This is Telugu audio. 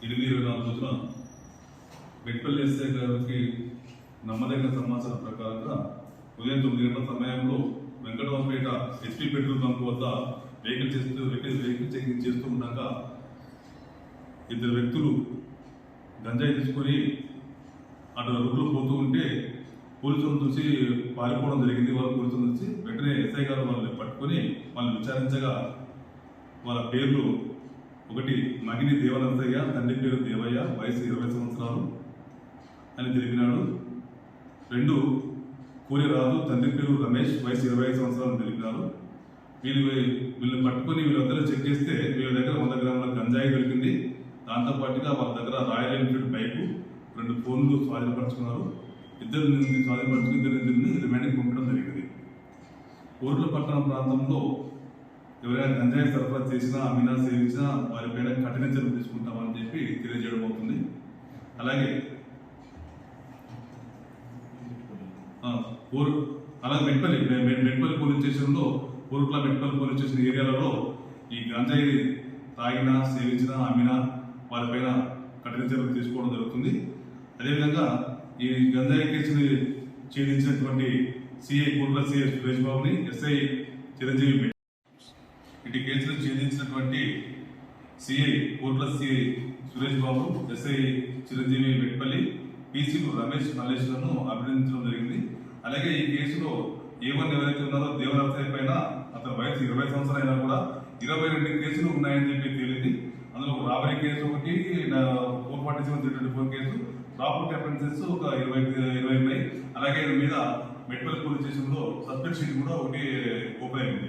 తేదీ ఎనిమిది ఇరవై నాలుగు రోజున బెట్పల్లి ఎస్ఐ గారికి నమ్మదగిన సమాచారం ప్రకారంగా ఉదయం తొమ్మిది గంటల సమయంలో వెంకటరామపేట ఎస్పీ పెట్రోల్ బంక్ వద్ద వెహికల్ చేస్తూ వెహికల్ వెహికల్ చెకింగ్ చేస్తూ ఉండగా ఇద్దరు వ్యక్తులు గంజాయి తీసుకొని అటు రోడ్లో పోతూ ఉంటే పోలీసులను చూసి పారిపోవడం జరిగింది. వాళ్ళు పోలీసులను చూసి వెంటనే ఎస్ఐ గారు వాళ్ళని పట్టుకొని వాళ్ళని విచారించగా వాళ్ళ పేర్లు ఒకటి మగిని దేవనరసయ్య తండ్రి పేరు దేవయ్య వయసు ఇరవై సంవత్సరాలు అని తెలిపినాడు. రెండు కూలి రాజు తండ్రి పేరు రమేష్ వయసు ఇరవై ఐదు సంవత్సరాలు తెలిపినారు. వీళ్ళు వీళ్ళు పట్టుకొని వీళ్ళందరూ చెక్ చేస్తే వీళ్ళ దగ్గర వంద గ్రాముల గంజాయి దొరికింది. దాంతోపాటుగా వాళ్ళ దగ్గర రాయల్ ఎన్ఫీల్డ్ బైకు రెండు ఫోన్లు స్వాధీనపరచుకున్నారు. ఇద్దరు స్వాధీనపరచుకుని ఇద్దరు ఇద్దరిని రిమాండ్కి పంపడం జరిగింది. ఊర్ల పట్టణ ప్రాంతంలో ఎవరైనా గంజాయి సరఫరా చేసినా అమ్మినా సేవించినా వారిపైన కఠిన చర్యలు తీసుకుంటామని చెప్పి తెలియజేయడం అవుతుంది. అలాగే ఊరు అలాగే మెట్పల్లి మెట్పల్లి పోలీస్ స్టేషన్లో ఊరుట్ల మెట్పల్లి పోలీస్ స్టేషన్ ఏరియాలలో ఈ గంజాయి తాగినా సేవించినా అమ్మినా వారిపైన కఠిన చర్యలు తీసుకోవడం జరుగుతుంది. అదేవిధంగా ఈ గంజాయి కేసుని ఛేదించినటువంటి సిఐ కూర్ల సిఐ సురేష్ బాబుని ఎస్ఐ చిరంజీవి ఇటు కేసులు ఛేదించినటువంటి CI Kotla CI Suresh Babu SI Chiranjeevi Vetpalli పీసీలు Ramesh మల్లేష్లను అభినందించడం జరిగింది. అలాగే ఈ కేసులో ఏమని ఎవరైతే ఉన్నారో దేవరాత్రి పైన అతని వయసు ఇరవై సంవత్సరాలు అయినా కూడా ఇరవై రెండు కేసులు ఉన్నాయని చెప్పి తేలింది. అందులో ఒక రాబరీ కేసు ఒకటి four forty seven three twenty four case property offences ఒక ఇరవై ఇరవై ఉన్నాయి. అలాగే దీని మీద మెట్పల్లి పోలీస్ స్టేషన్లో సస్పెన్షన్ కూడా ఒకటి ఓపెన్ అయింది.